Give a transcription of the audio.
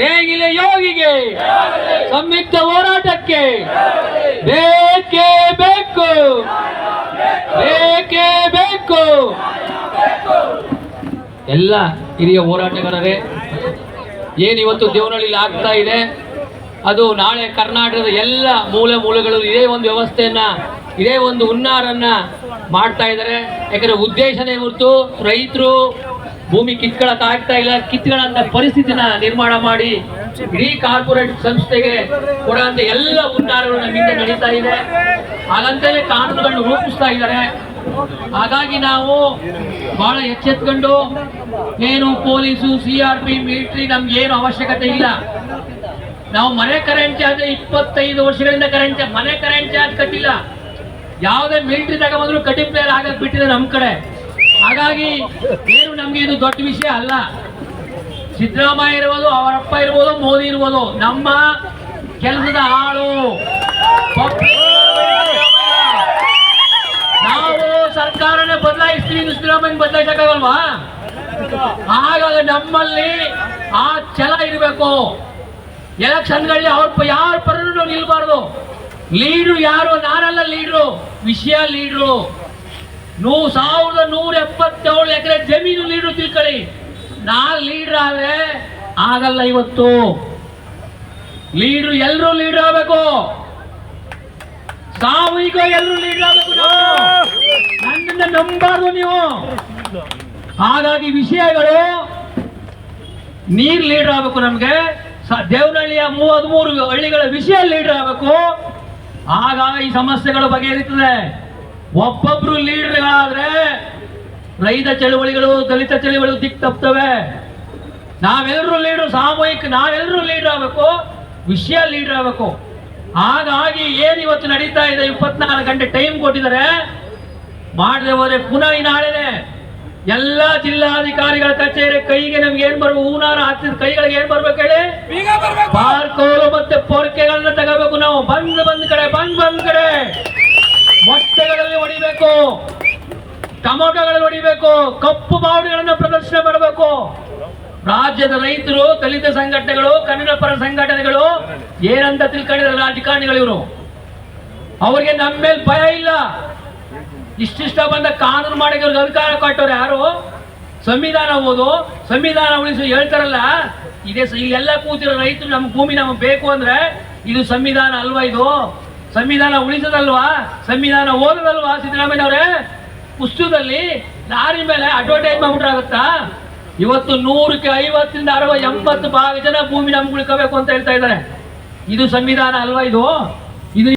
ನೇಗಿಲ ಯೋಗಿಗೆ, ಸಂಯುಕ್ತ ಹೋರಾಟಕ್ಕೆ ಬೇಕೇ ಬೇಕು ಬೇಕೇ ಬೇಕು. ಎಲ್ಲ ಹಿರಿಯ ಹೋರಾಟಗಾರರೇ ಏನಿವತ್ತು ದೇವನಹಳ್ಳಿಲಿ ಆಗ್ತಾ ಇದೆ, ಅದು ನಾಳೆ ಕರ್ನಾಟಕದ ಎಲ್ಲ ಮೂಲೆ ಮೂಲೆಗಳು ಇದೇ ಒಂದು ವ್ಯವಸ್ಥೆಯನ್ನ, ಇದೇ ಒಂದು ಹುನ್ನಾರನ್ನ ಮಾಡ್ತಾ ಇದ್ದಾರೆ. ಯಾಕಂದ್ರೆ ಉದ್ದೇಶನೇ ಹೊರತು ರೈತರು ಭೂಮಿ ಕಿತ್ಕೊಳಕ್ ಆಗ್ತಾ ಇಲ್ಲ. ಕಿತ್ಕೊಳ್ಳೋಂಥ ಪರಿಸ್ಥಿತಿನ ನಿರ್ಮಾಣ ಮಾಡಿ ಇಡೀ ಕಾರ್ಪೊರೇಟ್ ಸಂಸ್ಥೆಗೆ ಕೊಡುವಂತ ಎಲ್ಲ ಉದ್ದಾರಗಳು ನಮ್ಮಿಂದ ನಡೀತಾ ಇದೆ. ಹಾಗಂತಲೇ ಕಾನೂನುಗಳನ್ನು ರೂಪಿಸ್ತಾ ಇದ್ದಾರೆ. ಹಾಗಾಗಿ ನಾವು ಬಹಳ ಎಚ್ಚೆತ್ಕೊಂಡು ಏನು police, C R P, military ನಮ್ಗೆ ಏನು ಅವಶ್ಯಕತೆ ಇಲ್ಲ. ನಾವು ಮನೆ ಕರೆಂಟ್ ಚಾರ್ಜ್ ಇಪ್ಪತ್ತೈದು ವರ್ಷಗಳಿಂದ ಕರೆಂಟ್, ಮನೆ ಕರೆಂಟ್ ಚಾರ್ಜ್ ಕಟ್ಟಿಲ್ಲ. ಯಾವುದೇ ಮಿಲಿಟರಿ ತಗೊಂಡ್ರು ಕಟಿಂಗ್ ಪ್ಲೇಯರ್ ಆಗಕ್ ಬಿಟ್ಟಿದೆ ನಮ್ಮ ಕಡೆ. ಹಾಗಾಗಿ ಏನು ನಮಗೆ ಇದು ದೊಡ್ಡ ವಿಷಯ ಅಲ್ಲ. ಸಿದ್ದರಾಮಯ್ಯ ಇರ್ಬೋದು, ಅವರಪ್ಪ ಇರ್ಬೋದು, ಮೋದಿ ಇರ್ಬೋದು, ನಮ್ಮ ಕೆಲಸದ ಆಳು. ನಾವು ಸರ್ಕಾರನೇ ಬದಲಾಯಿಸ್ತೀವಿ ಸಿದ್ದರಾಮಯ್ಯ ಬದಲಾಯಿಸಕ್ಕಾಗಲ್ವಾ? ಹಾಗಾಗಿ ನಮ್ಮಲ್ಲಿ ಆ ಛಲ ಇರಬೇಕು. ಎಲೆಕ್ಷನ್ಗಳಲ್ಲಿ ಅವ್ರ ಯಾರ ಪರನು ನಿಲ್ಬಾರ್ದು. ಲೀಡ್ರು ಯಾರು? ನಾನಲ್ಲ ಲೀಡ್ರು. ವಿಷಯ ಲೀಡ್ರು. ನೂ ಸಾವಿರದ ನೂರ ಎಪ್ಪತ್ತೇಳು ಎಕರೆ ಜಮೀನು ಲೀಡ್ರು ತಿಳ್ಕೊಳ್ಳಿ. ನಾಲ್ಕು ಲೀಡ್ರ್ ಆದರೆ ಆಗಲ್ಲ ಇವತ್ತು. ಲೀಡ್ರು ಎಲ್ಲರೂ ಲೀಡ್ರ್ ಆಗಬೇಕು. ಸಾಮೂಹಿಕ ಎಲ್ಲರೂ ಲೀಡ್ರ್ ಆಗಬೇಕು. ನನ್ನಿಂದ ನಂಬಾರ್ದು ನೀವು. ಹಾಗಾಗಿ ವಿಷಯಗಳು, ನೀರ್ ಲೀಡರ್ ಆಗಬೇಕು ನಮಗೆ. ದೇವನಹಳ್ಳಿಯ ಮೂವತ್ಮೂರು ಹಳ್ಳಿಗಳ ವಿಷಯ ಲೀಡರ್ ಆಗಬೇಕು. ಆಗ ಈ ಸಮಸ್ಯೆಗಳು ಬಗೆಹರಿತದೆ. ಒಬ್ಬೊಬ್ರು ಲೀಡರ್ಗಳಾದ್ರೆ ರೈತ ಚಳುವಳಿಗಳು ದಲಿತ ಚಳುವಳಿಗಳು ದಿಕ್ ತಪ್ತವೆ. ನಾವೆಲ್ಲರೂ ಲೀಡರ್ ಸಾಮೂಹಿಕ ನಾವೆಲ್ಲರೂ ಲೀಡರ್ ಆಗಬೇಕು ವಿಷಯ ಲೀಡರ್ ಆಗಬೇಕು. ಹಾಗಾಗಿ ಏನು ಇವತ್ತು ನಡೀತಾ ಇದೆ ಇಪ್ಪತ್ನಾಲ್ಕು ಗಂಟೆ ಟೈಮ್ ಕೊಟ್ಟಿದ್ದಾರೆ ಮಾಡದೆ ಹೋದ್ರೆ ಪುನಃ ಈ ನಾಳೆನೆ. ಎಲ್ಲ ಜಿಲ್ಲಾಧಿಕಾರಿಗಳ ಕಚೇರಿ ಕೈಗೆ ನಮ್ಗೆ ಏನ್ ಬರ್ಬೇಕು ಹೂನಾರ ಹಾಕ್ತಿದ್ ಕೈಗಳಿಗೆ ಏನ್ ಬರ್ಬೇಕು ಹೇಳಿ? ಪಾರ್ಕೋರು ಮತ್ತೆ ಪೊರ್ಕೆಗಳನ್ನ ತಗೋಬೇಕು ನಾವು. ಬಂದ್ ಬಂದ್ ಕಡೆ ಬಂದ್ ಬಂದ್ ಕಡೆ. ಮೊಟ್ಟೆಗಳಲ್ಲಿ ಹೊಡಿಬೇಕು ಟಮೋಟಗಳಲ್ಲಿ ಹೊಡಿಬೇಕು ಕಪ್ಪು ಬಾವುಡಿಗಳನ್ನು ಪ್ರದರ್ಶನ ಮಾಡಬೇಕು. ರಾಜ್ಯದ ರೈತರು, ದಲಿತ ಸಂಘಟನೆಗಳು, ಕನ್ನಡ ಪರ ಸಂಘಟನೆಗಳು, ಏನಂತ ತಿಳ್ಕೊಂಡಿದ್ದಾರೆ ರಾಜಕಾರಣಿಗಳು ಇವರು? ಅವರಿಗೆ ನಮ್ಮ ಮೇಲೆ ಭಯ ಇಲ್ಲ. ಇಷ್ಟಿಷ್ಟ ಬಂದ ಕಾನೂನು ಮಾಡಿ ಅವ್ರಿಗೆ ಅಧಿಕಾರ ಕೊಟ್ಟವ್ರು ಯಾರು? ಸಂವಿಧಾನ ಓದು, ಸಂವಿಧಾನ ಉಳಿಸು ಹೇಳ್ತಾರಲ್ಲ. ಇದೇ ಇಲ್ಲೆಲ್ಲ ಕೂತಿರೋ ರೈತರು ನಮ್ಮ ಭೂಮಿ ನಮಗೆ ಬೇಕು ಅಂದ್ರೆ ಇದು ಸಂವಿಧಾನ ಅಲ್ವಾ ಇದು? ಸಂವಿಧಾನ ಉಳಿಸದಲ್ವಾ? ಸಂವಿಧಾನ ಓದದಲ್ವಾ ಸಿದ್ದರಾಮಯ್ಯ ಅವರೇ ಪುಸ್ತಕದಲ್ಲಿ ದಾರಿ ಮೇಲೆ ಅಡ್ವರ್ಟೈಸ್ ಮಾಡ್ಬಿಟ್ರಾಗುತ್ತಾ? ಇವತ್ತು ನೂರಕ್ಕೆ ಐವತ್ತರಿಂದ ಅರವತ್ತು ಎಂಬತ್ತು ಭಾಗ ಜನ ಭೂಮಿ ನಮ್ಗೆ ಉಳ್ಕೋಬೇಕು ಅಂತ ಹೇಳ್ತಾ ಇದ್ದಾರೆ. ಇದು ಸಂವಿಧಾನ ಅಲ್ವಾ ಇದು?